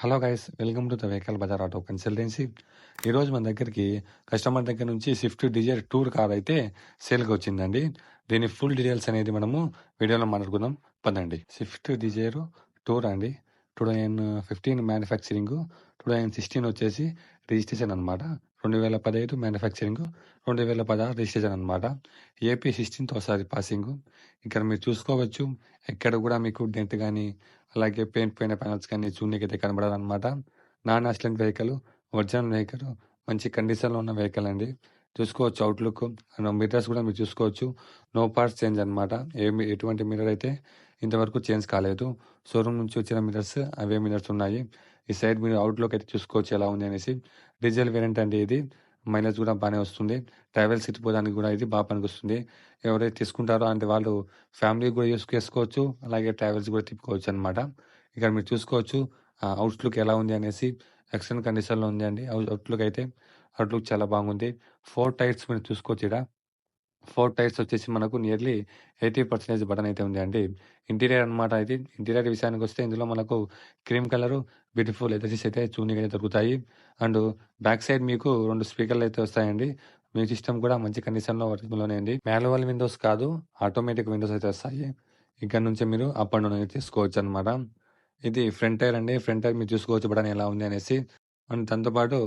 Hello guys welcome to the Vehicle Bazaar Auto Consultancy. ఈరోజు మన దగ్గరికి కస్టమర్ దగ్గర నుంచి స్విఫ్ట్ డిజైర్ టూర్ కార్ అయితే సేల్కి వచ్చిందండి. దీని ఫుల్ డీటెయిల్స్ అనేది మనము వీడియోలో మాట్లాడుకుందాం. పదండి. స్విఫ్ట్ డిజైర్ టూర్ అండి. Two thousand fifteen manufacturing two thousand sixteen వచ్చేసి రిజిస్ట్రేషన్ అనమాట రెండు వేల పదహైదు మ్యానుఫ్యాక్చరింగ్ రెండు వేల పదహారు రిజిస్ట్రేషన్ అనమాట ఏపీ సిక్స్టీన్త్ ఒకసారి పాసింగ్. ఇక్కడ మీరు చూసుకోవచ్చు. ఎక్కడ కూడా మీకు డెంట్ కానీ అలాగే పెయింట్ పోయిన ప్యానల్స్ కానీ చూడడానికి అయితే కనబడదు అనమాట non accident vehicle original vehicle మంచి కండిషన్లో ఉన్న వెహికల్ అండి. చూసుకోవచ్చు అవుట్లుక్. మిర్రర్స్ కూడా మీరు చూసుకోవచ్చు. నో పార్ట్స్ చేంజ్ అనమాట ఏమి ఎటువంటి మిర్రర్ అయితే ఇంతవరకు చేంజ్ కాలేదు. షోరూమ్ నుంచి వచ్చిన మిర్రర్స్ అవే మిర్రర్స్ ఉన్నాయి. ఈ సైడ్ మీరు అవుట్లుక్ అయితే చూసుకోవచ్చు ఎలా ఉంది అనేసి. డీజిల్ వేరియంట్ అండి ఇది. మైలేజ్ కూడా బాగానే వస్తుంది. ట్రావెల్ సిటీ పోవడానికి కూడా ఇది బాగా పనికొస్తుంది. ఎవరైతే తీసుకుంటారో అంటే వాళ్ళు ఫ్యామిలీ కూడా యూస్ చేసుకోవచ్చు. అలాగే ట్రావెల్స్ కూడా తిప్పుకోవచ్చు అనమాట ఇక్కడ మీరు చూసుకోవచ్చు అవుట్లుక్ ఎలా ఉంది అనేసి ఎక్సలెంట్ కండిషన్లో ఉంది అండి. అవుట్లుక్ అయితే అవుట్లుక్ చాలా బాగుంది. ఫోర్ టైర్స్ మీరు చూసుకోవచ్చు ఇక్కడ. ఫోర్ టైర్స్ వచ్చేసి మనకు నియర్లీ ఎయిటీ పర్సెంటేజ్ బటన్ అయితే ఉంది అండి. ఇంటీరియర్ అనమాట ఇది ఇంటీరియర్ విషయానికి వస్తే ఇందులో మనకు క్రీమ్ కలర్ బ్యూటిఫుల్ ఎదర్సీస్ అయితే చూనిగా అయితే దొరుకుతాయి. అండ్ బ్యాక్ సైడ్ మీకు రెండు స్పీకర్లు అయితే వస్తాయండి. మీ సిస్టమ్ కూడా మంచి కండిషన్లో వర్కింగ్లోనే అండి మాన్యువల్ విండోస్ కాదు ఆటోమేటిక్ విండోస్ అయితే వస్తాయి. ఇక్కడ నుంచి మీరు అప్ అండ్ డౌన్ అయితే తీసుకోవచ్చు అనమాట ఇది ఫ్రంట్ టైర్ అండి. ఫ్రంట్ టైర్ మీరు చూసుకోవచ్చు బటన్ ఎలా ఉంది అనేసి. అండ్ దాంతోపాటు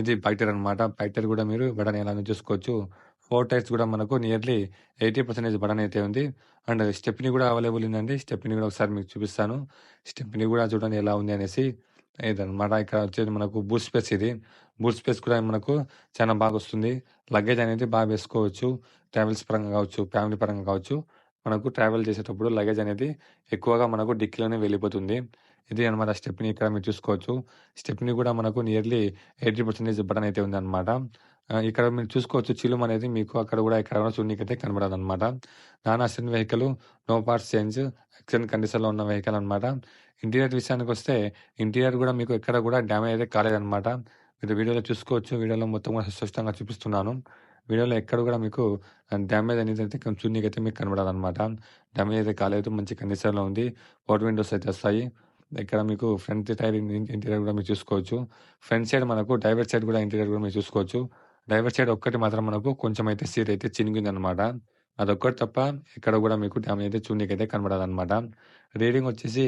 ఇది బైటర్ అనమాట బైటర్ కూడా మీరు బటన్ ఎలా చూసుకోవచ్చు. ఫోర్ టైర్స్ కూడా మనకు నియర్లీ ఎయిటీ పర్సెంటేజ్ బటన్ అయితే ఉంది. అండ్ స్టెప్ని కూడా అవైలబుల్ ఉందండి. స్టెప్ని కూడా ఒకసారి మీకు చూపిస్తాను. స్టెప్ని కూడా చూడండి ఎలా ఉంది అనేసి. ఇదనమాట ఇక్కడ వచ్చేది మనకు బూట్ స్పేస్ ఇది. బూట్ స్పేస్ కూడా మనకు చాలా బాగా వస్తుంది. లగేజ్ అనేది బాగా వేసుకోవచ్చు. ట్రావెల్స్ పరంగా కావచ్చు ఫ్యామిలీ పరంగా కావచ్చు. మనకు ట్రావెల్ చేసేటప్పుడు లగేజ్ అనేది ఎక్కువగా మనకు డిక్కీలోనే వెళ్ళిపోతుంది. ఇది అనమాట స్టెప్ని ఇక్కడ మీరు చూసుకోవచ్చు. స్టెప్ని కూడా మనకు నియర్లీ ఎయిటీ పర్సెంటేజ్ బటన్ అయితే ఉంది అనమాట ఇక్కడ మీరు చూసుకోవచ్చు చిలుమ్ అనేది మీకు అక్కడ కూడా ఎక్కడ చూడనీకి అయితే కనబడదు అనమాట non vehicle no parts change accident కండిషన్లో ఉన్న వెహికల్ అనమాట ఇంటీరియర్ విషయానికి వస్తే ఇంటీరియర్ కూడా మీకు ఎక్కడ కూడా డ్యామేజ్ అయితే కాలేదనమాట మీరు వీడియోలో చూసుకోవచ్చు వీడియోలో మొత్తం కూడా స్పష్టంగా చూపిస్తున్నాను. వీడియోలో ఎక్కడ కూడా మీకు డ్యామేజ్ అనేది అయితే చూడనీకి అయితే మీకు కనబడదు అనమాట డ్యామేజ్ అయితే కాలేదు మంచి కండిషన్లో ఉంది. పవర్ విండోస్ అయితే వస్తాయి. ఇక్కడ మీకు ఫ్రంట్ టైర్ ఇంటీరియర్ కూడా మీరు చూసుకోవచ్చు. ఫ్రంట్ సైడ్ మనకు డైవర్ సైడ్ కూడా ఇంటీరియర్ కూడా మీరు చూసుకోవచ్చు. డ్రైవర్ సైడ్ ఒక్కటి మాత్రం మనకు కొంచెం అయితే సీట్ అయితే చినిగింది అనమాట అదొక్కటి తప్ప ఇక్కడ కూడా మీకు డ్యామేజ్ అయితే చూడడానికి అయితే కనబడదు అనమాట రీడింగ్ వచ్చేసి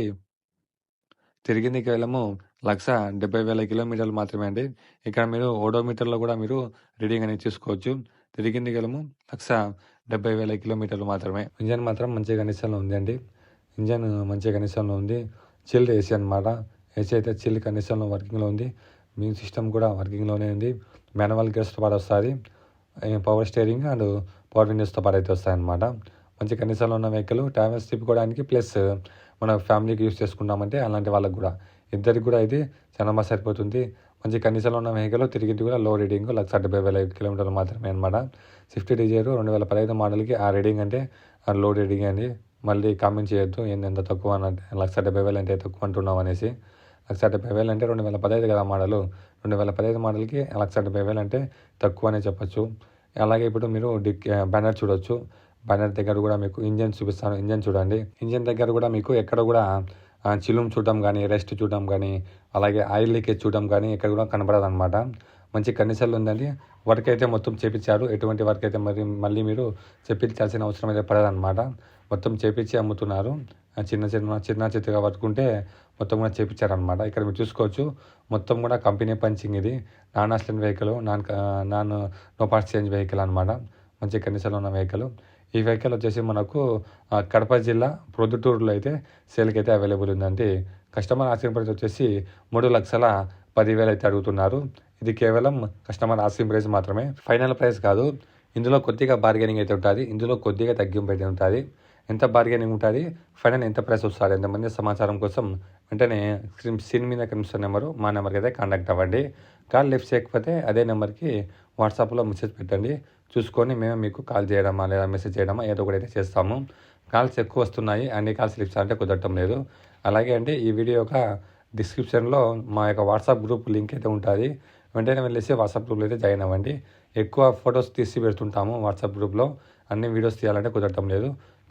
తిరిగింది కేవలము లక్ష డెబ్బై వేల కిలోమీటర్లు మాత్రమే అండి. ఇక్కడ మీరు ఓడోమీటర్లో కూడా మీరు రీడింగ్ అనేది చూసుకోవచ్చు. తిరిగింది కేవలము లక్ష డెబ్బై వేల కిలోమీటర్లు మాత్రమే. ఇంజన్ మాత్రం మంచి కండిషన్లో ఉందండి ఇంజన్ మంచి కండిషన్లో ఉంది. చిల్డ్ ఏసీ అనమాట ఏసీ అయితే చిల్ కండిషన్లో వర్కింగ్లో ఉంది. మీ సిస్టమ్ కూడా వర్కింగ్లోనే ఉంది. మాన్యువల్ గేర్స్తో పాటు వస్తుంది. పవర్ స్టీరింగ్ అండ్ పవర్ విండోస్తో పాటు అయితే వస్తాయన్నమాట. మంచి కండిషన్లో ఉన్న వెహికల్ ట్రావెల్స్ తిప్పుకోవడానికి ప్లస్ మన ఫ్యామిలీకి యూస్ చేసుకున్నామంటే అలాంటి వాళ్ళకి కూడా. ఇద్దరికి కూడా ఇది చాలా బాగా సరిపోతుంది. మంచి కండిషన్లో ఉన్న వెహికల్ తిరిగి కూడా లో రీడింగ్ లక్ష డెబ్బై వేల కిలోమీటర్లు మాత్రమే అనమాట స్విఫ్ట్ డిజైర్ రెండు వేల పదహైదు మోడల్కి ఆ రీడింగ్ అంటే లో రీడింగ్ అండి. మళ్ళీ కామెంట్ చేయొద్దు ఎంత తక్కువ అంటే లక్ష డెబ్బై వేలు అంటే తక్కువ అంటున్నాం అనేసి. లక్ష డెబ్బై వేలు అంటే రెండు వేల పదహైదు కదా మోడలు. రెండు వేల పదహైదు మోడల్కి లక్ష డెబ్బై వేలు అంటే తక్కువ అనే చెప్పచ్చు. అలాగే ఇప్పుడు మీరు డిక్ బ్యానర్ చూడొచ్చు. బ్యానర్ దగ్గర కూడా మీకు ఇంజన్ చూపిస్తాను. ఇంజన్ చూడండి. ఇంజన్ దగ్గర కూడా మీకు ఎక్కడ కూడా చిలుం చూడడం కానీ రెస్ట్ చూడడం కానీ అలాగే ఆయిల్ లీకేజ్ చూడడం కానీ ఎక్కడ కూడా కనబడదు అనమాట మంచి కండిషన్లు ఉందండి. వర్క్ అయితే మొత్తం చేపించారు ఎటువంటి వర్క్ అయితే మరి మళ్ళీ మీరు చెప్పించాల్సిన అవసరం అయితే పడదనమాట మొత్తం చేపించి అమ్ముతున్నారు. చిన్న చిన్న చిన్న చిత్తగా పట్టుకుంటే మొత్తం కూడా చేపించారనమాట ఇక్కడ మీరు చూసుకోవచ్చు మొత్తం కూడా కంపెనీ పంచింగ్ ఇది. Non accident vehicle non non no parts change vehicle అనమాట మంచి కండిషన్లో ఉన్న వెహికల్. ఈ వెహికల్ వచ్చేసి మనకు కడప జిల్లా ప్రొద్దుటూరులో అయితే సేల్కి అయితే అవైలబుల్ ఉందండి. కస్టమర్ ఆస్కింగ్ ప్రైస్ వచ్చేసి మూడు లక్షల పదివేలు అయితే అడుగుతున్నారు. ఇది కేవలం కస్టమర్ ఆస్కింగ్ ప్రైస్ మాత్రమే. ఫైనల్ ప్రైస్ కాదు ఇందులో కొద్దిగా బార్గెనింగ్ అయితే ఉంటుంది. ఇందులో కొద్దిగా తగ్గింపు అయితే ఉంటుంది. ఎంత బార్గెనింగ్ ఉంటుంది? ఫైనల్ ఎంత ప్రైస్ వస్తుంది? ఎంతమంది సమాచారం కోసం వెంటనే స్క్రీన్ మీద కనిపిస్తున్న నెంబరు మా నెంబర్కి అయితే కాంటాక్ట్ అవ్వండి. కాల్ లిఫ్ట్ చేయకపోతే అదే నెంబర్కి వాట్సాప్లో మెసేజ్ పెట్టండి. చూసుకొని మేము మీకు కాల్ చేయడమా లేదా మెసేజ్ చేయడమా ఏదో ఒకటి అయితే చేస్తాము. కాల్స్ ఎక్కువ వస్తున్నాయి. అన్ని కాల్స్ లిఫ్ట్స్ అంటే కుదరటం లేదు. అలాగే అంటే ఈ వీడియో యొక్క డిస్క్రిప్షన్లో మా యొక్క వాట్సాప్ గ్రూప్ లింక్ అయితే ఉంటుంది. వెంటనే వెళ్ళేసి వాట్సాప్ గ్రూప్లో అయితే జాయిన్ అవ్వండి. ఎక్కువ ఫొటోస్ తీసి పెడుతుంటాము వాట్సాప్ గ్రూప్లో అన్ని వీడియోస్ తీయాలంటే కుదరటం లేదు.